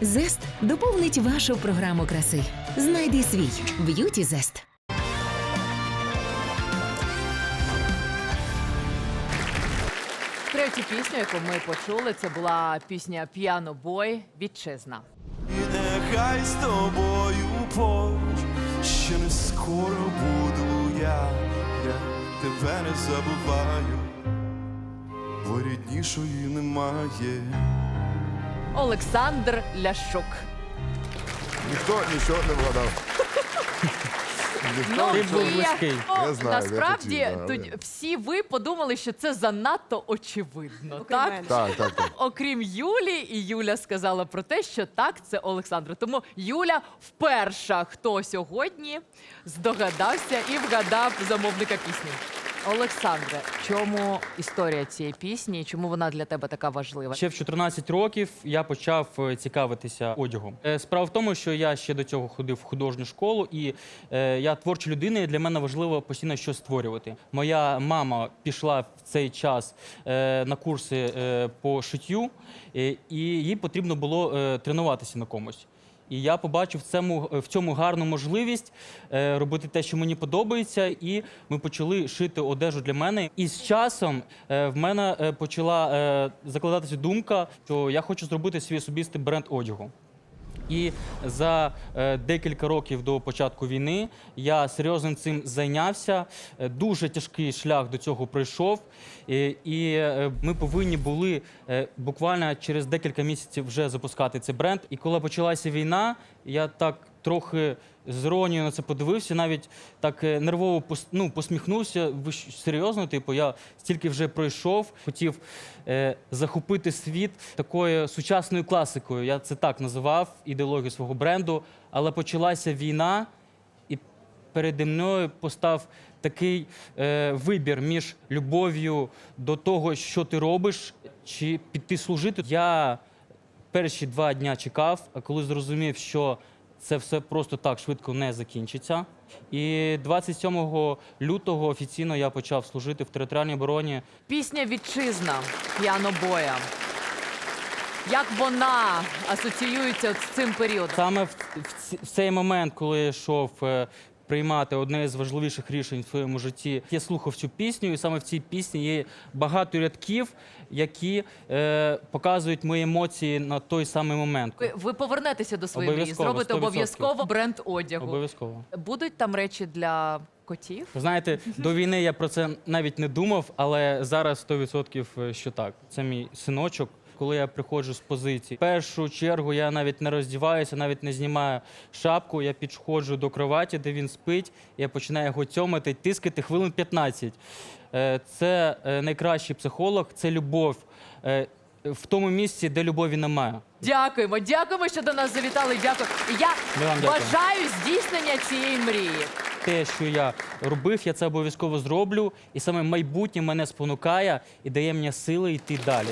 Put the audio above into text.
Зест доповнить вашу програму краси. Знайди свій б'юті зест. Третю пісню, яку ми почули, це була пісня П'яно Бой Вітчизна. І нехай з тобою поруч ще не скоро буду я, я тебе не забуваю, бо ріднішої немає. Олександр Ляшук. Ніхто нічого не вгадав. Ну, був і близький. ну, Я знаю, насправді я хотів, да, тут але- всі ви подумали, що це занадто очевидно. так? Так, так, так. Окрім Юлі, і Юля сказала про те, що так, це Олександр. Тому Юля вперша, хто сьогодні здогадався і вгадав замовника пісні. Олександре, чому історія цієї пісні? Чому вона для тебе така важлива? Ще в 14 років я почав е, цікавитися одягом. Е, Справа в тому, що я ще до цього ходив в художню школу, і е, я творча людина, і для мене важливо постійно щось створювати. Моя мама пішла в цей час на курси по шиттю, і їй потрібно було тренуватися на комусь. І я побачив в цьому, в цьому гарну можливість е, робити те, що мені подобається, і ми почали шити одежу для мене. І з часом е, в мене е, почала закладатися думка, що я хочу зробити свій особистий бренд одягу. І за е, декілька років до початку війни я серйозно цим зайнявся. Е, Дуже тяжкий шлях до цього пройшов. І, і е, ми повинні були е, буквально через декілька місяців вже запускати цей бренд. І коли почалася війна, я так трохи з іронією на це подивився, навіть так е, нервово ну, посміхнувся. Ви серйозно? Типу, я стільки вже пройшов, хотів е, захопити світ такою сучасною класикою. Я це так називав ідеологію свого бренду. Але почалася війна, і переді мною постав такий е, вибір між любов'ю до того, що ти робиш, чи піти служити. Я перші два дня чекав, а коли зрозумів, що це все просто так швидко не закінчиться. І 27 лютого офіційно я почав служити в територіальній обороні. Пісня Вітчизна П'янобоя. Як вона асоціюється от з цим періодом? Саме в, в, ці- в цей момент, коли я йшов е, приймати одне з важливіших рішень в своєму житті, я слухав цю пісню, і саме в цій пісні є багато рядків, які е, показують мої емоції на той самий момент. Ви, ви повернетеся до своєї мрії, зробите 100%. обов'язково бренд одягу. Обов'язково. Будуть там речі для котів? Знаєте, до війни я про це навіть не думав, але зараз 100% що так. Це мій синочок. Коли я приходжу з позиції, в першу чергу я навіть не роздіваюся, навіть не знімаю шапку. Я підходжу до кроваті, де він спить. Я починаю його цьомати, тискати хвилин 15. Е, Це е, найкращий психолог, це любов е, в тому місці, де любові немає. Дякуємо, дякуємо, що до нас завітали. Дякую. Я бажаю здійснення цієї мрії. Те, що я робив, я це обов'язково зроблю, і саме майбутнє мене спонукає і дає мені сили йти далі.